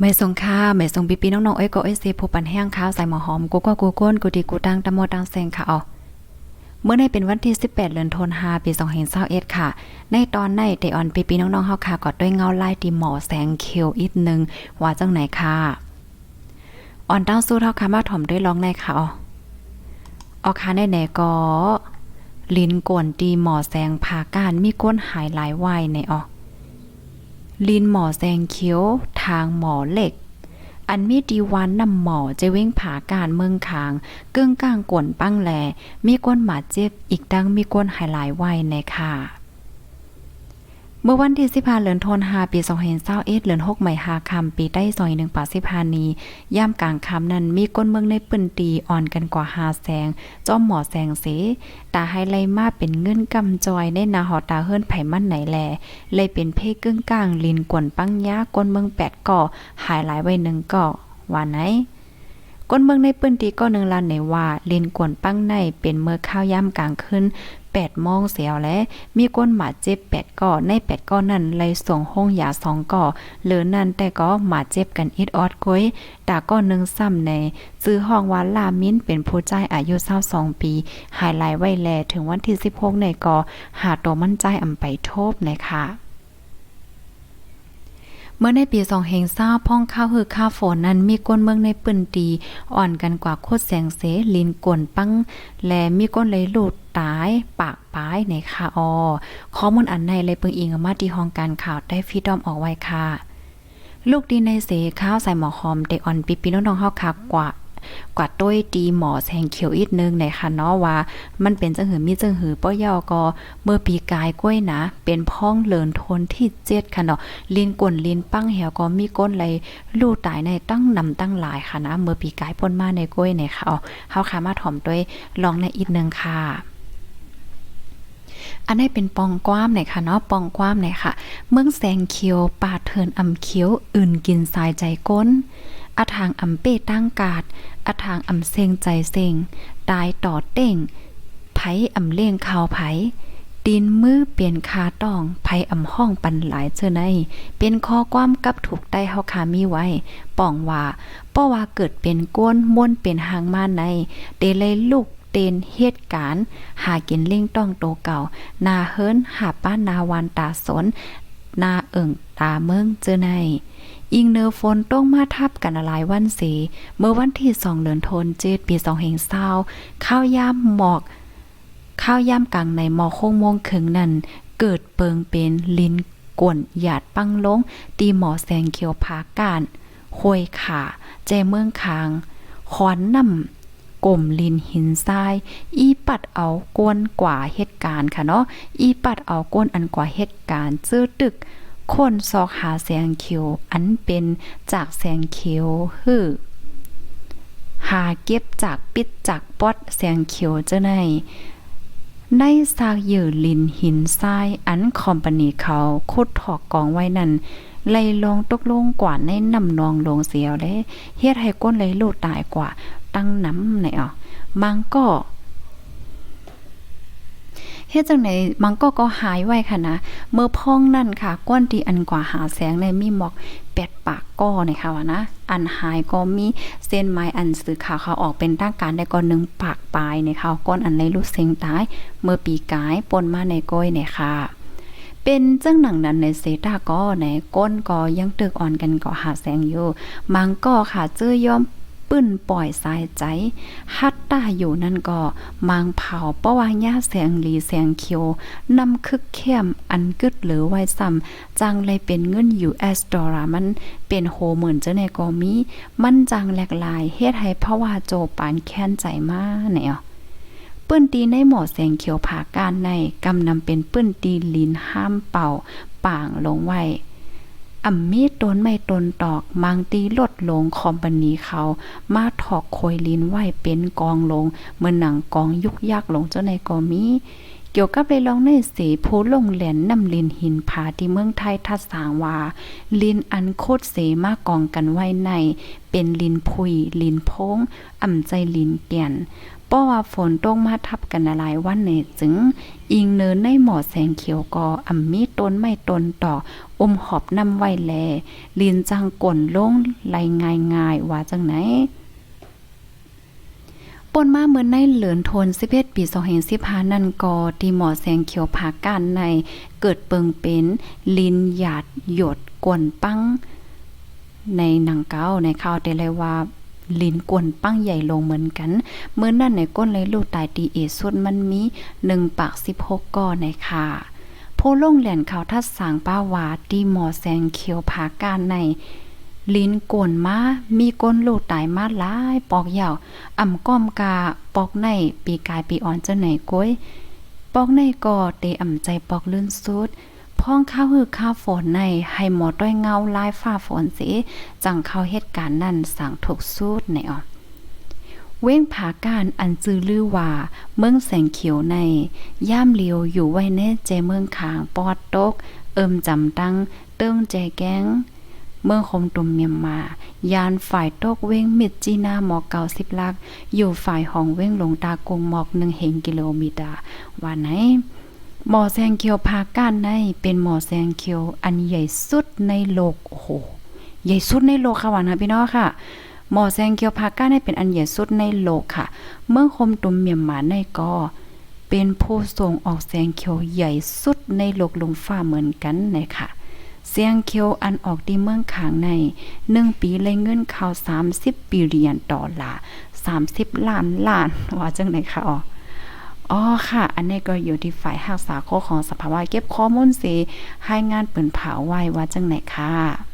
ไม่สงค่าไม่สงปีปีน้องๆเอ้ยก็เอ้ยเซผู้ปันแห้งข้าวใส่หมอหอมกูก็กูก้นกูดีกูตังตะโมตังเซงค่ะอ๋อเมื่อในเป็นวันที่ 18 เดือนธันวาปี2021ค่ะ ในตอนในเดออนปีปีน้องๆเฮาค่ะก็ด้วยเงาไล่ตีหมอแสงเขียวอีกนึงว่าจังไหนค่ะอ่อนตั้งสู้เท่าค่ะมาถ่อมด้วยร้องในค่ะอ๋อออค่ะในไหนก็ลิ้นกวนตีหมอแสงพาการมีก้นหายหลายวัยในออลินหมอแซงเขียว ทางหมอเหล็ก อันมีดีวันนำหมอจะเว้งผาการเมืองคางเกึ่งกลางกวนปั้งแล มีก้นหมาเจ็บอีกดังมีก้นหายหลายไว้ในค่ะ เมื่อวันที่15เดือนธันวาคมปี2021เดือน6ใหม่หาคำปีใต้ซอย1ปา15นี้ย่ามกลางคำนั้นมีก้นเมืองในปืนตีอ่อนกันกว่า5แสง จ้อมหมอแสงเสตาให้ไล่มาเป็นเงินกำจอยในนาหอตาเฮิรนไผ่มันไหนแล เลยเป็นเพ่กึ่งกลางลินกวนปังยาก้นเมืองแปดก่อหายหลายไว้หนึ่งก่อว่าไหนก้นเมืองในปืนตีก็หนึ่งลานในว่าลินกวนปังในเป็นเมื่อข้าวย่ำกลางขึ้น แปดมองเสียวและ มีก้นหมาเจ็บแปดก่อในแปดก่อนั้นเลยส่งห้องยาสองก่อเหลือนั่นแต่ก็หมาเจ็บกันอิดออดก้อยตาก็หนึ่งซ้ำในซื้อห้องวันลามิ้นเป็นผู้ใจายอายุ22ปี หายลายไว้แลถึงวันที่ 16 ในก่อหาตัวมั่นใจอำไปโทบนะคะ เมื่อในปีสองเฮงซาพ่องข้าวคือข้าฝนนั้นมีก้นเมืองในปืนตีอ่อนกันกว่าโคตรแสงเสลินกวนปัง และมีก้นเลยหลุดตายปากป้ายในค่ะออข้อมูลอันในเลยเปิงอิงมาที่ห้องการข่าวได้ฟีดอมออกไว้ค่ะลูกดีในเสข้าวใส่หมอหอมเด็กอ่อนปีปีน้องๆเฮาคักกว่า กว่าต้วยดีหมอแสงเขียวอีกนึงในค่ะเนาะว่า มันเป็นจังหือมีจังหือป้อยอก็เมื่อปีกายกล้วยนะ เป็นพ้องเลินทนที่เจ็ดค่ะเนาะลินกวนลินปั้งเหวก็มีก้นไหลลู่ตายในตั้งนำตั้งหลายค่ะนะเมื่อปีกายป่นมาในกล้วยในค่ะอ๋อเฮาค่ะมาถ่อมด้วยลองในอีกนึงค่ะอันนี้เป็นปองกว้ามหนค่ะเนาะปองกว้ามหนค่ะ เมืองแสงเขียวป่าเทินอำเขียว อื่นกินสายใจก้น อาทางอำเป้ตั้งกาดอาทางอำเซงใจเซงตายต่อเต้งไผอำเลียงข่าวไผดินมือเปลี่ยนคาต้องไผอำห้องปันหลายเจอในเป็นข้อความกับถูกได้เฮาคามีไว้ป้องว่าป้อว่าเกิดเป็นก้นม่วนเป็นหางมาในเดเลยลูกเตนเหตุการณ์ หากินเล่งต้องโตเก่า นาเฮิรนหาป้านาวานตาสน นาเอิ่งตาเมืองเจอในอิงเนอร์ฝนต้องมาทับกันหลายวันสีเมื่อวันที่สองเดือนธันวาคมปีสองเฮงเศร้าข้าวยามหมอก ข้าวยามกลางในหมอกโคงมงขึงนั้น เกิดเปิงเป็นลิ้นกวนหยาดปังลง ตีหมอแสงเขียวพาการห้วยขา แจเมืองคาง ขอนน้ำ กลมลินหินทราย อีปัดเอาก้นกว่าเหตุการณ์ค่ะเนาะอีปัดเอาก้นอันกว่าเหตุการณ์ซื้อตึกคนซอกหาแสงเขียวอันเป็นจากแสงเขียวฮือหาเก็บจากปิดจากปอดแสงเขียวเจ้าในในซากเหยื่อลินหินทรายอันคอมปานีเขาคุดถอกกองไว้นั่นไล่ลงตกลงกว่าในนำนองลงเสียวเลยเฮ็ดให้ก้นเลยลูกตายกว่า ตั้งน้ำไหนอะมังก็เฮ็ดจังไหนมังก็ก็หายไว้ค่ะนะ เมื่อพ้องนั่นค่ะ ก้นที่อันกว่าหาแสงในมีหมอกแปดปากก้อในค่ะว่านะ อันหายก็มีเส้นไม้อันสื่อข่าวเขาออกเป็นทางการได้ก็หนึ่งปากปลายในค่ะก้นอันในลูกเสียงตาย เมื่อปีกายปนมาในก้อยในค่ะเป็นจังหนังนั้นในเซตาก็ในก้นก็ยังตึกอ่อนกันก็หาแสงอยู่ มังก็ค่ะเจอย่อม ปื้นปล่อยสายใจ ฮัตตาอยู่นั่นก็มังเผาปะวางย่าแสงหลีแสงเขียวนำคึกเข้มอันกึดหรือไว้ซ้ำจังเลยเป็นเงิน US ดอลลาร์มันเป็นโหหมื่นเจ้าในก็มีมันจังแหลกลายเฮ็ดให้พราะว่าโจปานแค้นใจมาเนี่ยปื้นตีในหมอแสงเขียวผาการในกำนำเป็นปื้นตีลินห้ามเป่าป่างลงไว้ อ่ำมีต้นไม่ต้นตอกมังตีลดลงคอมปานีเขา มาถอกโคยลินไหวเป็นกองลง เมื่อหนังกองยุกยักลงเจ้าในกอมีเกี่ยวกับเลยลองในสีโพลงแหลนนำลินหินผาที่เมืองไทยทัดสางว่า ลินอันโคตรเสมากองกันไว้ใน เป็นลินพุย ลินพงอ่ำใจลินเตียน เพราะว่าฝนตกมาทับกันหลายวันเนี่ยจึง อิงเนินในหมอแสงเขียวก็อ่ำมีต้นไม่ต้นต่ออมหอบนำไว้แล ลินจังก่นลงไหลง่ายๆว่าจังไหนปนมาเมื่อในเหลือนทน11ปี2015นั่นก็ที่หมอแสงเขียวผาการใน เกิดเปิงเป็นลินหยาดหยดกวนปัง ในหนังเก้าในข่าวแต่เลยว่า ลินกวนปั้งใหญ่ลงเหมือนกันเมื่อนั่นในก้นเลยลูกตายตีเอสุดมันมี1ปาก16ก้อในค่ะโพลงแหลนเขาทัดสางป้าวาตีหมอแสงเขียวผาการในลิ้นกวนมา มีก้นลูกตายมาหลายปอกยาวอ่ำก้อมกาปอกในปีกายปีอ่อนเจ้าไหนก้อยปอกในก็เตอ่ำใจปอกลื่นสุด พ้องข้าวหือข้าวฝนในให้หมอต้อยเงาลายฟ้าฝนสิจังเข้าเหตุการณ์นั้นสั่งถูกสูดในอ่อเว้งผาการอันจือลือว่าเมืองแสงเขียวใน ย่ามเลียวอยู่ไว้ในเจเมืองขางปอดตก เอิมจำตังเติ้งแจแกงเมืองคมตุมเมียมมา ยานฝ่ายตกเว้งมิดจีนาหมอกเก่าสิบลัก อยู่ฝ่ายของเว้งหลงตากงหมอกหนึ่งเฮงกิโลเมตรว่าไหน หมอแซงเขียวพาก้านในเป็นหมอแซงเขียวอันใหญ่สุดในโลกโอ้โหใหญ่สุดในโลกค่ะหวานนะพี่น้องค่ะหมอแซงเกียวพาก้าได้เป็นอันใหญ่สุดในโลกค่ะ เมื่อคมตุมเมียมหมาในก็เป็นผู้ส่งออกแสงเขียวใหญ่สุดในโลกลมฟ้าเหมือนกันนะค่ะเสียงเขียวอันออกที่เมืองขางในหนึ่งปีเลยเงินข่าว30ปีเรียญดอลลาร์30ล้านล้านว่าจังไหนคะอ๋อ อ๋อค่ะ อันนี้ก็อยู่ที่ฝ่ายหักษาข้อของสภาวะเก็บข้อมูลสีให้งานปืนเผาไว้ว่าจังไหนค่ะ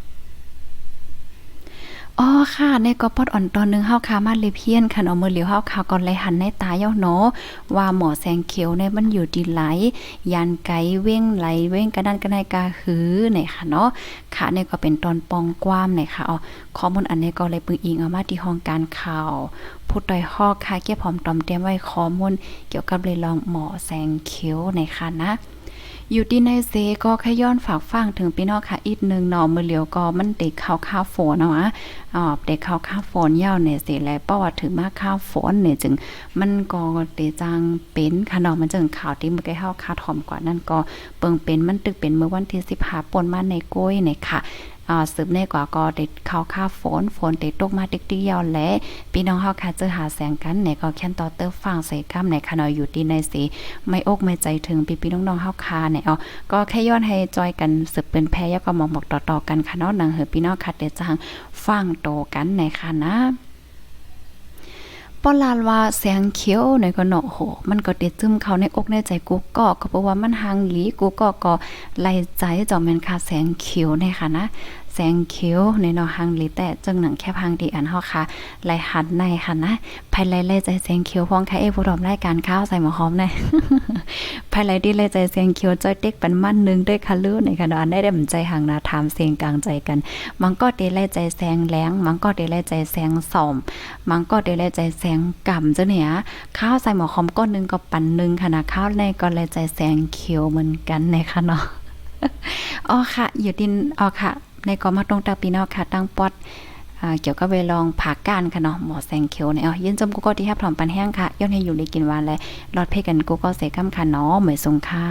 อ๋อค่ะ ในก็ปอดอ่อนตอนหนึงเฮาคามาเลยเพียนคันเอามือเหลียวเฮาคาก่อนเลยหันในตาเย้าเนาะว่าหมอแสงเขียวในมันอยู่ดีไหลยานไกเว้งไหลเว้งกระดันกระไดกาหือเนี่ยค่ะเนาะค่ะนี่ก็เป็นตอนปองกว้ามเนี่ยค่ะอ๋อข้อมูลอันนี้ก็เลยปึงอิงเอามาที่ห้องการข่าวผู้ต่อยฮอกค่ะเก็บหอมตอมเตรียมไว้ข้อมูลเกี่ยวกับเลยลองหมอแสงเขียวในค่ะนะอยู่ที่ในเซก็แค่ย้อนฝากฟังถึงพี่น้องค่ะอีกหนึ่งหนอมือเหลียวก็มันเด็กข้าวข้าวฝนเนาะ อ่าเด็กข้าข้าฝนยาวเนี่ยสิและเพราะว่าถึงมาข้าวฝนเนี่ยจึง มันก็เตจังเป็นค่ะเนาะมันจึงข่าวที่มันใกล้เฮาคาถอมกว่านั่นก็เปิงเป็นมันตึกเป็นเมื่อวันที่15ปนมาในก้อยเนี่ยค่ะอ่าสืบในกว่าก็เด็ดเข้าค่าฝนฝนเด็ดตกมาติ๊กติ๊กยาวและพี่น้องเฮาค่ะเจอหาแสงกันไหนก็แค่นต่อเตอร์ฟังใส่กำไหนค่ะเนาะอยู่ที่ในสีไม่อกไม่ใจถึงพี่พี่น้องๆเฮาค่ะเนี่ยอ๋อก็แค่ย้อนให้จอยกันสืบเป็นแพ้ยกก็มองบอกต่อๆกันค่ะเนาะหนังเฮอพี่น้องค่ะเดี๋ยวจังฟังโตกันในค่ะนะปอลานว่าแสงเขียวในก็เนาะโห มันก็เด็ดจึมเขาในอกในใจกูก็ก็เพราะว่ามันหางหลีกูก็ก็ไล่ใจจอมแมนค่ะแสงเขียวในค่ะนะ แสงเขียวในนาห่างหลีแต่จังหนังแค่พังดีอันเฮาค่ะไล่หันในค่ะนะภายไล่ไล่ใจแสงเขียวพองค่ะเอ้ผู้ดอมรายการข้าวใส่หมอหอมในภายไล่ดีไล่ใจแสงเขียวจ้อยเต็กปันมันนึงด้วยค่ะลือในค่ะนาะอันได้ได้ใจห่างนาถามเสียงกลางใจกัน มันก็เตไล่ใจแสงแรงมันก็เตไล่ใจแสงสอมมันก็เตไล่ใจแสงกำเจ้าเนี่ยข้าวใส่หมอคอมก้อนนึงก็ปันนึงค่ะนะข้าวในก็ไล่ใจแสงเขียวเหมือนกันในค่ะเนาะอ๋อค่ะ อยู่ดินอ๋อค่ะ ในกอมาตรงตาปีนอกค่ะ ตั้งปอดเกี่ยวกับเวลองผาก้านค่ะเนาะหมอแสงเขียวเนี่ยอ๋อยินจมกูก็ที่แฮบพร้อมปันแห้งค่ะย้อนให้อยู่ในกินวานและรอดเพกันกูก็เสกำค่ะเนาะเหมือนสงค่า